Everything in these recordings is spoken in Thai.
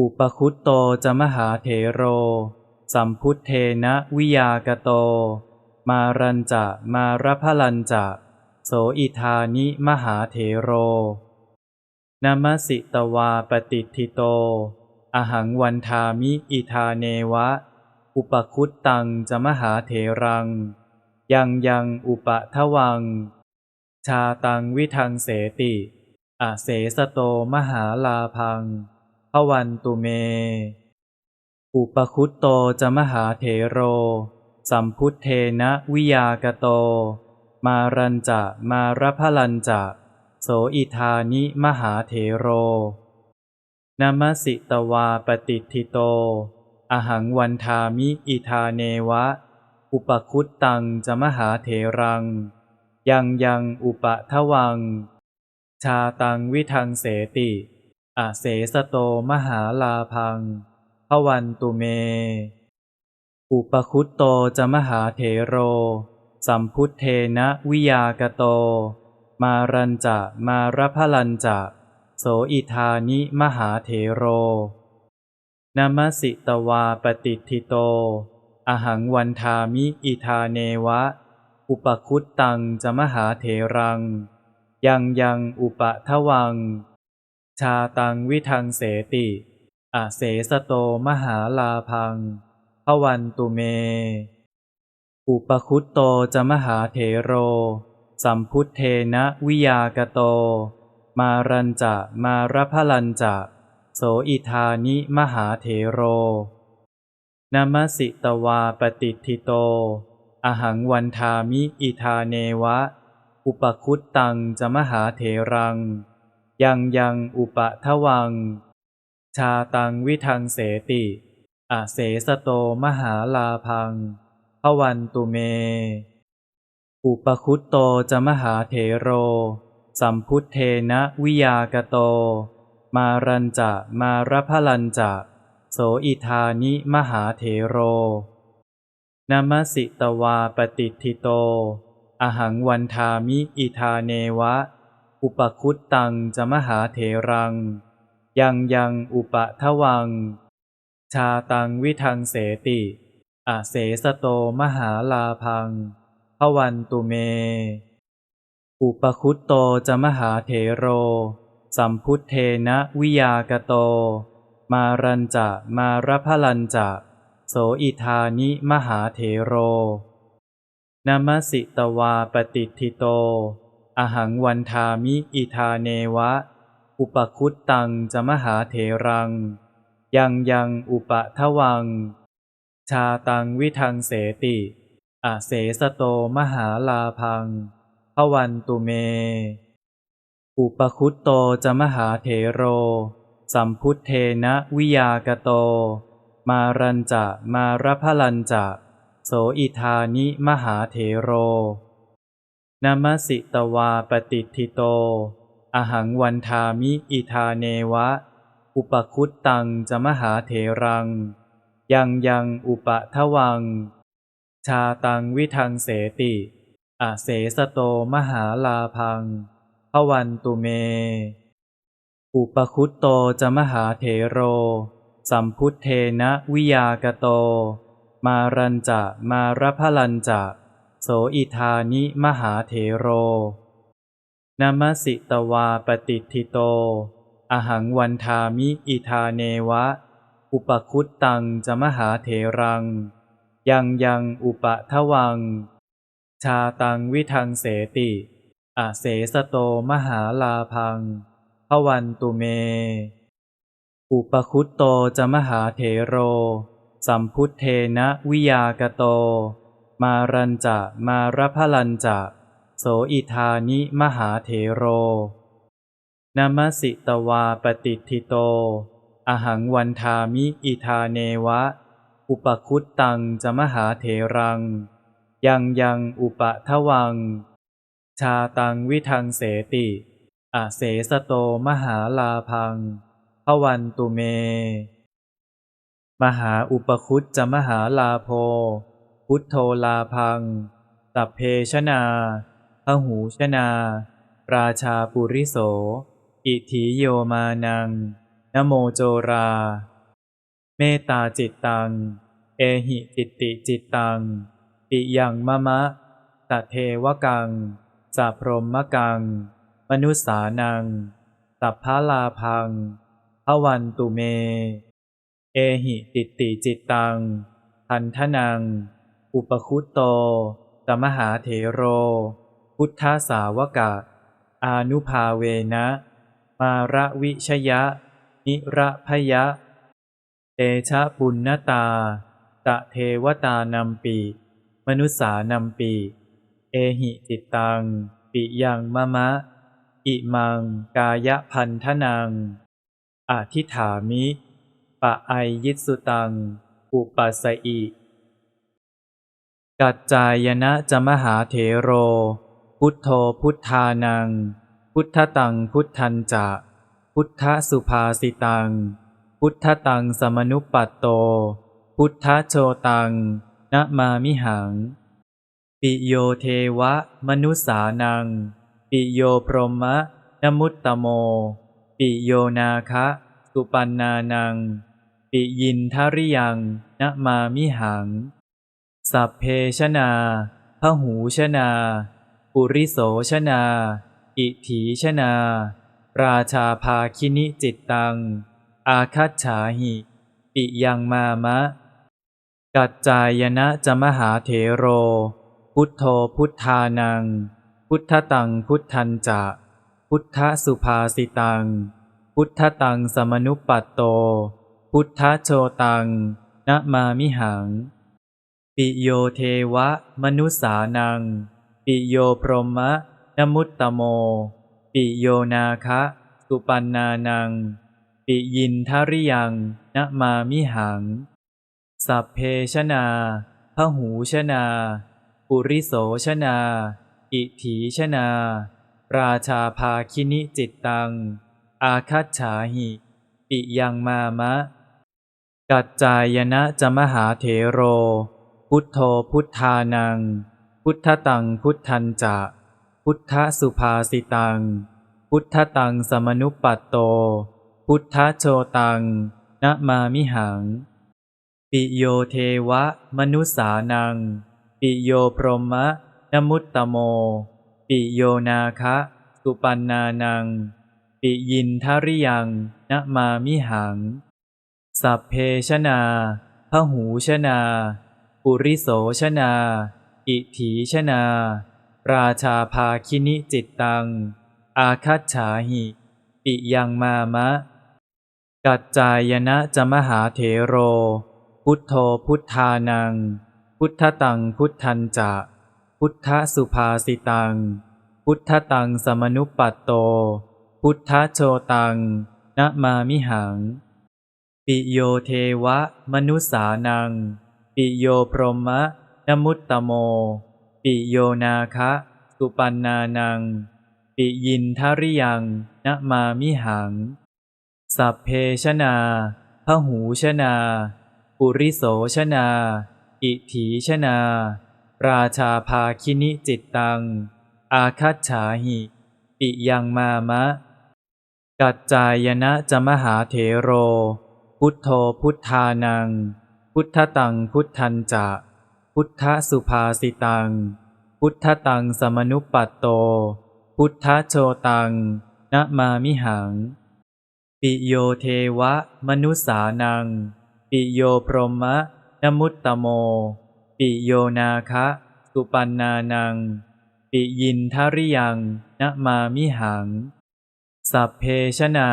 อุปคุตโตจะมหาเถโร สัมพุทเทนะวิยากโต มารันจะมารพลันจะโสอิธานิมหาเถโรนมสิตวาปฏิทิโต อหังวันทามิอิธาเนวะ อุปคุตตังจะมหาเถรัง ยังยังอุปทวัง ชาตังวิทังเสติ อเสสโตมหาลาพัง พวันตุเม อุปคุตโตจะมหาเถโร สัมพุทเทนะวิยากโต มารันจะมารพลันจะ โสอิธานิมหาเถโรนมสิตวาปฏิทิโต อหังวันทามิอิธาเนวะ อุปคุตตังจะมหาเถรัง ยังยังอุปทวัง ชาตังวิทังเสติ อาเสสโตมหาลาพังพวันตุเม อุปคุตโตจะมหาเถโร สัมพุทเทนะวิยากโต มารันจะมารพลันจะโสอิธานิมหาเถโรนมสิตวาปฏิทิโต อหังวันทามิอิธาเนวะ อุปคุตตังจะมหาเถรัง ยังยังอุปทวัง ชาตังวิทังเสติอาเสสโตมหาลาพังพวันตุเม อุปคุตโตจะมหาเถโร สัมพุทเทนะวิยากโต มารันจะมารพลันจะโสอิธานิมหาเถโรนมสิตวาปฏิทิโต อหังวันทามิอิธาเนวะ อุปคุตตังจะมหาเถรัง ยังยังอุปทวัง ชาตังวิทังเสติอาเสสโตมหาลาพังพวันตุเม อุปคุตโตจะมหาเถโร สัมพุทเทนะวิยากโต มารันจะมารพลันจะโสอิธานิมหาเถโรนมสิตวาปฏิทิโต อหังวันทามิอิธาเนวะ อุปคุตตังจะมหาเถรัง ยังยังอุปทวัง ชาตังวิทังเสติอาเสสโตมหาลาพังพวันตุเม อุปคุตโตจะมหาเถโร สัมพุทเทนะวิยากโต มารันจะมารพลันจะโสอิธานิมหาเถโรนามสิตวาปฏิทิโต อหังวันทามิอิธาเนวะ อุปคุตตังจะมหาเถรัง ยังยังอุปทวัง ชาตังวิทังเสติอาเสสโตมหาลาพังพวันตุเม อุปคุตโตจะมหาเถโร สัมพุทเทนะวิยากโต มารันจะมารพลันจะโสอิธานิมหาเถโร นมสิตวาปฏิทิโต อหังวันทามิอิธาเนวะ อุปคุตตังจะมหาเถรัง ยังยังอุปทวัง ชาตังวิทังเสติอาเสสโตมหาลาพังพวันตุเม อุปคุตโตจะมหาเถโร สัมพุทเทนะวิยากโต มารันจะมารพลันจะ สอิธานิมหาเถโร นมสิตวาปฏิทิโต อหังวันทามิอิธาเนวะ อุปคุตตังจะมหาเถรัง ยังยังอุปทวัง ชาตังวิทังเสติอาเสสโตมหาลาพังพวันตุเม อุปคุตโตจะมหาเถโร สัมพุทเทนะวิยากโต มารันจะมารพลันจะโสอิธานิมหาเถโรนมสิตวาปฏิทิโต อหังวันทามิอิทาเนวะ อุปคุตตังจะมหาเถรัง ยังยังอุปทวัง ชาตังวิทังเสติ อเสสโตมหาลาพังพวันตุเม มหาอุปคุตจะมหาลาโพ พุทโธลาพัง ตัพเพชนาพหูชนา ราชาปุริโส อิทิโยมานัง นโมโจรา เมตตาจิตตัง เอหิจิตติจิตตัง ปิยังมะมะตะเทวกังสัพพรหมกัง มนุษานังสัพพะลาพังพวันตุเม เอหิติติจิตตังพันธนัง อุปคุตโตสมหาเถโร พุทธสาวกะ อานุภาเวนะ มาระวิชยะ นิระพยะ เตชะปุณณตา ตะเทวตานำปี มนุษานำปี เอหิจิตตัง ปิยังมะมะ อิมังกายพันธนัง อธิฐามิ ปะไอยิสุตัง อุปัสสอิ กัจจายนะจะมหาเถโร พุทโธพุทธานัง พุทธตังพุทธันจะ พุทธสุภาสิตัง พุทธตังสมนุปปัตโต พุทธโชตังนะมามิหัง ปิโยเทวะ มนุสานัง ปิโยพรหมะนมุตตโม ปิโยนาคะ สุปันนานัง ปิยินทริยังนะมามิหัง สัพเพชนาพหูชนา ปุริโสชนา อิถีชนา ราชาภาคินิจิตตัง อาคัจฉาหิปิยังมามะ กัจจายนะจะมหาเถโร พุทโธพุทธานัง พุทธตังพุทธันจะ พุทธสุภาสิตัง พุทธตังสมนุปปัตโต พุทธโชตังนะมามิหัง ปิโยเทวะ มนุสานัง ปิโยพรหมะนมุตตโม ปิโยนาคะ สุปันนานัง ปิยินทริยังนะมามิหัง สัพเพชนาพหูชนา ปุริโสชนา อิถีชนา ราชาภาคินิจิตตัง อาคัจฉาหิ ปิยังมามะ กัจจายนะจะมหาเถโร พุทโธพุทธานัง พุทธตังพุทธันจะ พุทธสุภาสิตัง พุทธตังสมนุปปัตโต พุทธโชตังนะมามิหัง ปิโยเทวะ มนุสานัง ปิโยพรหมะนมุตตโม ปิโยนาคะ สุปันนานัง ปิยินทริยังนะมามิหัง สัพเพชนาพหูชนา ปุริโสชนา อิถีชนา ราชาภาคินิจิตตัง อาคัจฉาหิปิยังมามะ กัจจายนะจะมหาเถโร พุทโธพุทธานัง พุทธตังพุทธันจะ พุทธสุภาสิตัง พุทธตังสมนุปปัตโต พุทธโชตังนะมามิหัง ปิโยเทวะมนุสานัง ปิโยพรหมะนมุตตโม ปิโยนาคะ สุปันนานัง ปิยินทริยังนะมามิหัง สัพเพชนาพหูชนา ปุริโสชนา อิถีชนา ราชาภาคินิจิตตัง อาคัจฉาหิ ปิยังมามะ กัจจายนะจะมหาเถโร พุทโธพุทธานัง พุทธตังพุทธันจะ พุทธสุภาสิตัง พุทธตังสมนุปปัตโต พุทธโชตังนะมามิหัง ปิโยเทวะ มนุสานัง ปิโยพรหมะนมุตตโม ปิโยนาคะ สุปันนานัง ปิยินทริยังนะมามิหัง สัพเพชนา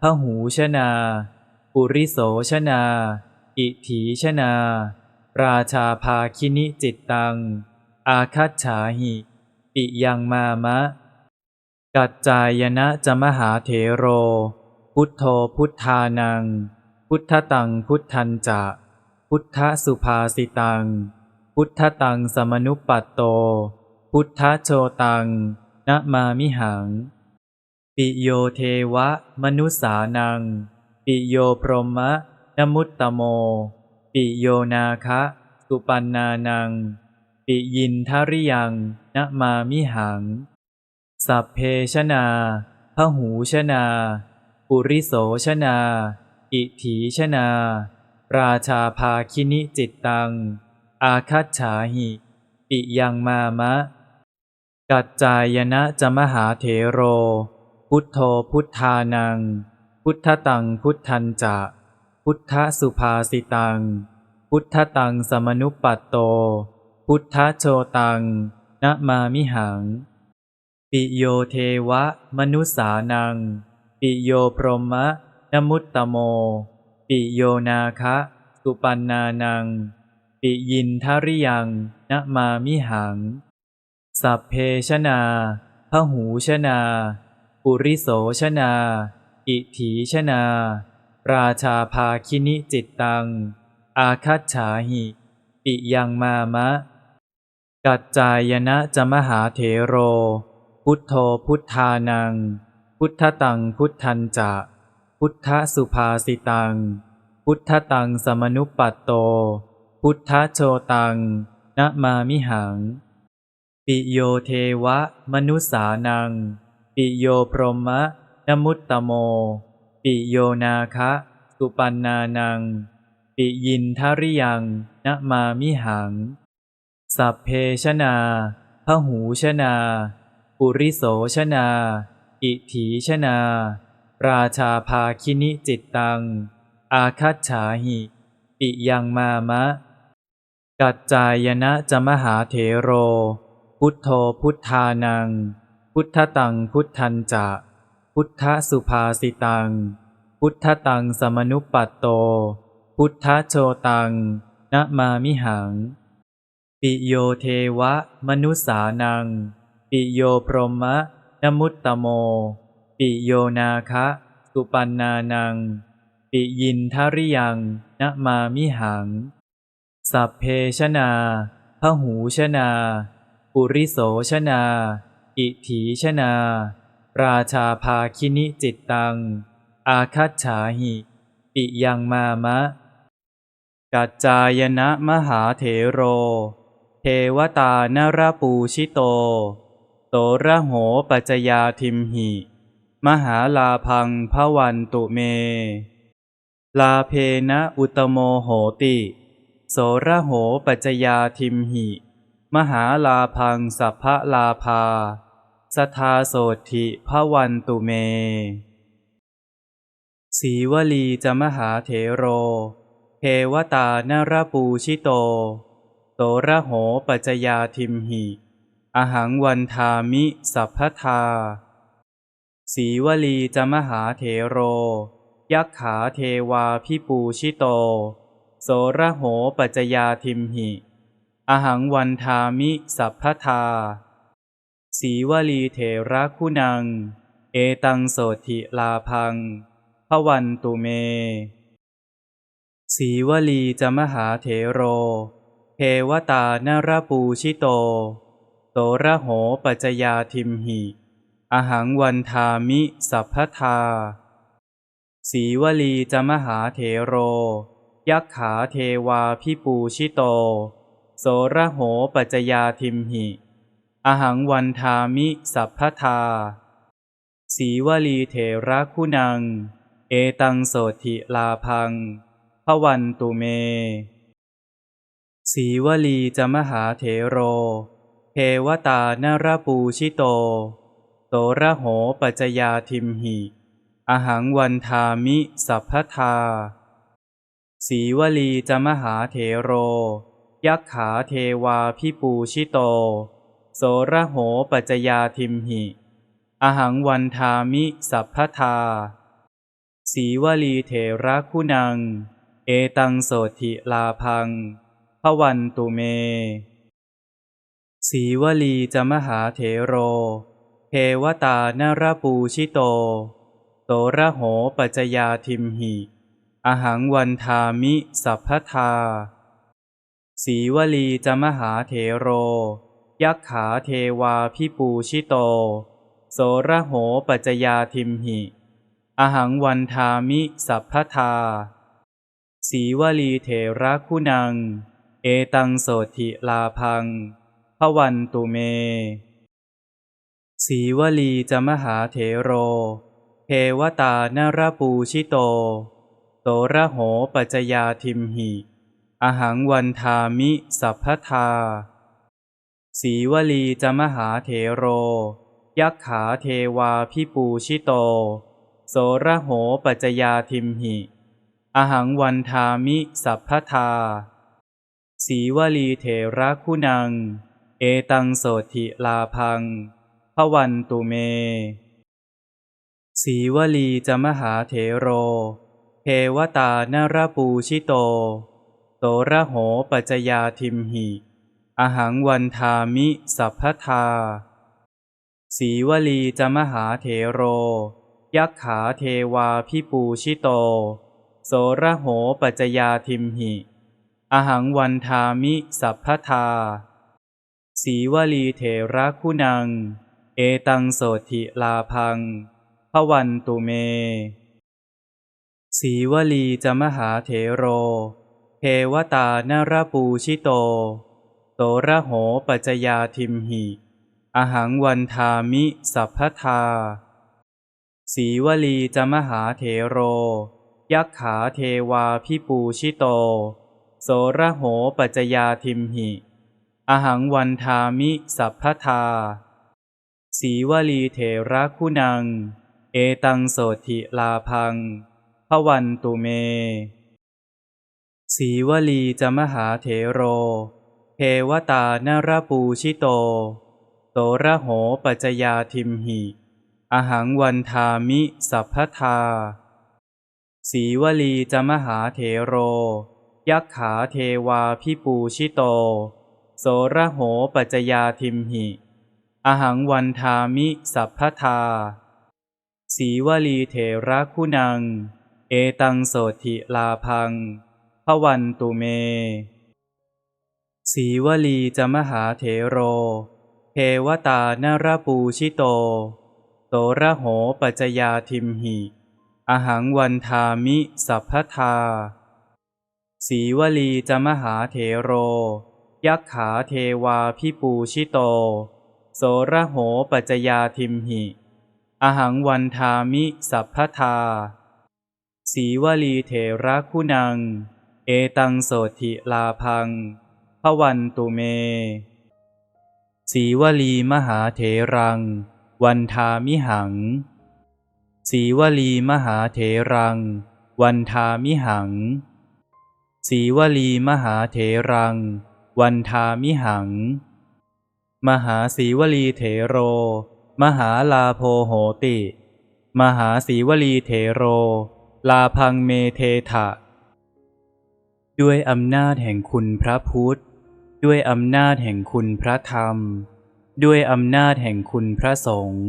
พหูชนา ปุริโสชนา อิถีชนา ราชาภาคินิจิตตัง อาคัจฉาหิปิยังมามะ กัจจายนะจะมหาเถโร พุทโธพุทธานัง พุทธตังพุทธันจะ พุทธสุภาสิตัง พุทธตังสมนุปปัตโต พุทธโชตังนะมามิหัง ปิโยเทวะมนุสานัง ปิโยพรหมะ นมุตตโม ปิโยนาคะ สุปันนานัง ปิยินทริยังนะมามิหัง สัพเพชนาพหูชนา ปุริโสชนา อิถีชนา ราชาภาคินิจิตตัง อาคัจฉาหิ ปิยังมามะ กัจจายนะจะมหาเถโร พุทโธพุทธานัง พุทธตังพุทธันจะ พุทธสุภาสิตัง พุทธตังสมนุปปัตโต พุทธโชตังนะมามิหัง ปิโยเทวะ มนุสานัง ปิโยพรหมะนมุตตโม ปิโยนาคะ สุปันนานัง ปิยินทริยังนะมามิหัง สัพเพชนาพหูชนา ปุริโสชนา อิถีชนา ราชาภาคินิจิตตัง อาคัจฉาหิปิยังมามะ กัจจายนะจะมหาเถโร พุทโธพุทธานัง พุทธตังพุทธันจะ พุทธสุภาสิตัง พุทธตังสมนุปปัตโต พุทธโชตังนะมามิหัง ปิโยเทวะ มนุสานัง ปิโยพรหมะนมุตตโม ปิโยนาคะสุปันนานัง ปิยินทริยังนะมามิหัง สัพเพชนาพหูชนา ปุริโสชนา อิถีชนา ราชาภาคินิจิตตัง อาคัจฉาหิ ปิยังมามะ กัจจายนะจะมหาเถโร พุทโธพุทธานัง พุทธตังพุทธันจะ พุทธสุภาสิตัง พุทธตังสมนุปปัตโต พุทธโชตังนะมามิหัง ปิโยเทวะ มนุสานัง ปิโยพรหมะนมุตตโม ปิโยนาคะ สุปันนานัง ปิยินทริยังนะมามิหัง สัพเพชนาพหูชนา ปุริโสชนา อิถีชนา ราชาภาคินิจิตตัง อาคัจฉาหิปิยังมามะ กัจจายนะมหาเถโร เทวตานรปูชิโต โตระโหปัจยาทิมหิ มหาลาพังพวันตุเม ลาเพนะอุตโมโหติ โสระโหปัจยาทิมหิ มหาลาพังสัพพลาภา สทาโสธิพวันตุเม สีวลีจะมหาเถโร เทวตานรปูชิโต โตระโหปัจยาทิมหิอหังวันทามิสัพพทา สีวลีจะมหาเถโร ยักขาเทวาพิปูชิโต โสระโหปัจจยาทิมหิอหังวันทามิสัพพทา สีวลีเถระคุณัง เอตังโสธิลาพังพวันตุเม สีวลีจะมหาเถโร เทวตานรปูชิโต โตระโหปัจยาทิมหิ อหังวันทามิสัพพทา สีวลีจะมหาเถโร ยักขาเทวาพิปูชิโต โสระโหปัจจยาทิมหิ อหังวันทามิสัพพทา สีวลีเถระคุณัง เอตังโสธิลาพังพวันตุเม สีวลีจะมหาเถโร เทวตานรปูชิโต โตระโหปัจจยาทิมหิอหังวันทามิสัพพทา สีวลีจะมหาเถโร ยักขาเทวาพิปูชิโต โสระโหปัจจยาทิมหิ อหังวันทามิสัพพทา สีวลีเถระคุณัง เอตังโสธิลาพังพวันตุเม สีวลีจะมหาเถโร เทวตานรปูชิโต โตระโหปัจจยาทิมหิอหังวันทามิสัพพทา สีวลีจะมหาเถโร ยักขาเทวาพิปูชิโต โสระโหปัจจยาทิมหิ อหังวันทามิสัพพทา สีวลีเถระคุณัง เอตังโสธิลาพังพวันตุเม สีวลีจะมหาเถโร เทวตานรปูชิโตโตระโหปัจจยาทิมหิ อหังวันทามิสัพพทา สีวลีจะมหาเถโร ยักขาเทวาพิปูชิโต โสระโหปัจจยาทิมหิ อหังวันทามิสัพพทา สีวลีเถระคุณัง เอตังโสธิลาพังพวันตุเม สีวลีจะมหาเถโร เทวตานรปูชิโตโตระโหปัจจยาทิมหิ อหังวันทามิสัพพทา สีวลีจะมหาเถโร ยักขาเทวาพิปูชิโต โสระโหปัจจยาทิมหิ อหังวันทามิสัพพทา สีวลีเถระคุณัง เอตังโสธิลาพังพวันตุเม สีวลีจะมหาเถโร เทวตานรปูชิโต โตระโหปัจจยาทิมหิอหังวันทามิสัพพทา สีวลีจะมหาเถโร ยักขาเทวาพิปูชิโต โสระโหปัจจยาทิมหิอหังวันทามิสัพพทา สีวลีเถระคุณัง เอตังโสธิลาพังพวันตุเม สีวลีจะมหาเถโร เทวตานรปูชิโต โตระโหปัจยาทิมหิ อหังวันทามิสัพพทา สีวลีจะมหาเถโร ยักขาเทวาพิปูชิโต โสระโหปัจยาทิมหิ อหังวันทามิสัพพทา สีวลีเถระคุณัง เอตังโสธิลาพังพวันตุเม สีวลีจะมหาเถโร เทวตานรปูชิโต โตระโหปัจยาทิมหิอหังวันทามิสัพพทา สีวลีจะมหาเถโร ยักขาเทวาพิปูชิโต โสระโหปัจยาทิมหิอหังวันทามิสัพพทา สีวลีเถระคุณัง เอตังโสธิลาพัง พวันตุเม สีวลีมหาเถรัง วันทามิหัง สีวลีมหาเถรัง วันทามิหัง สีวลีมหาเถรัง วันทามิหัง มหาสีวลีเถโร มหาลาโพโหติ มหาสีวลีเถโร ลาพังเมเทถะด้วยอำนาจแห่งคุณพระพุทธ ด้วยอำนาจแห่งคุณพระธรรม ด้วยอำนาจแห่งคุณพระสงฆ์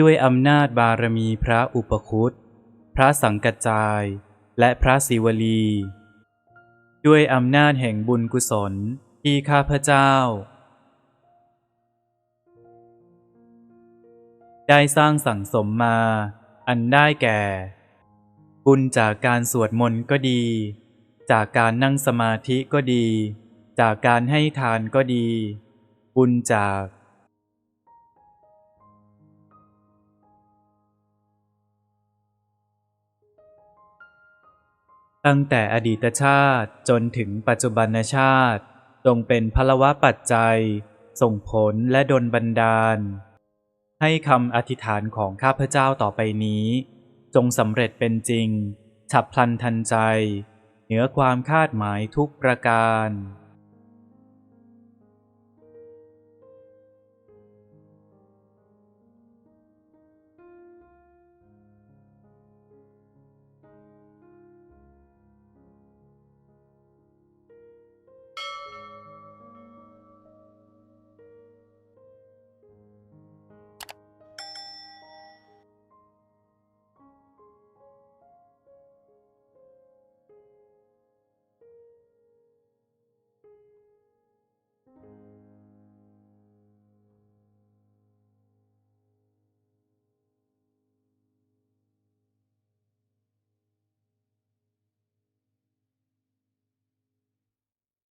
ด้วยอำนาจบารมีพระอุปคุตพระสังกัจจาย และพระศิวลี ด้วยอำนาจแห่งบุญกุศลที่ข้าพเจ้า ได้สร้างสั่งสมมา อันได้แก่ บุญจากการสวดมนต์ก็ดี จากการนั่งสมาธิก็ดี จากการให้ทานก็ดี บุญจาก ตั้งแต่อดีตชาติจนถึงปัจจุบันชาติจงเป็นพลวะปัจจัย ส่งผลและดลบันดาล ให้คำอธิษฐานของข้าพเจ้าต่อไปนี้ จงสำเร็จเป็นจริง ฉับพลันทันใจ เหนือความคาดหมายทุกประการ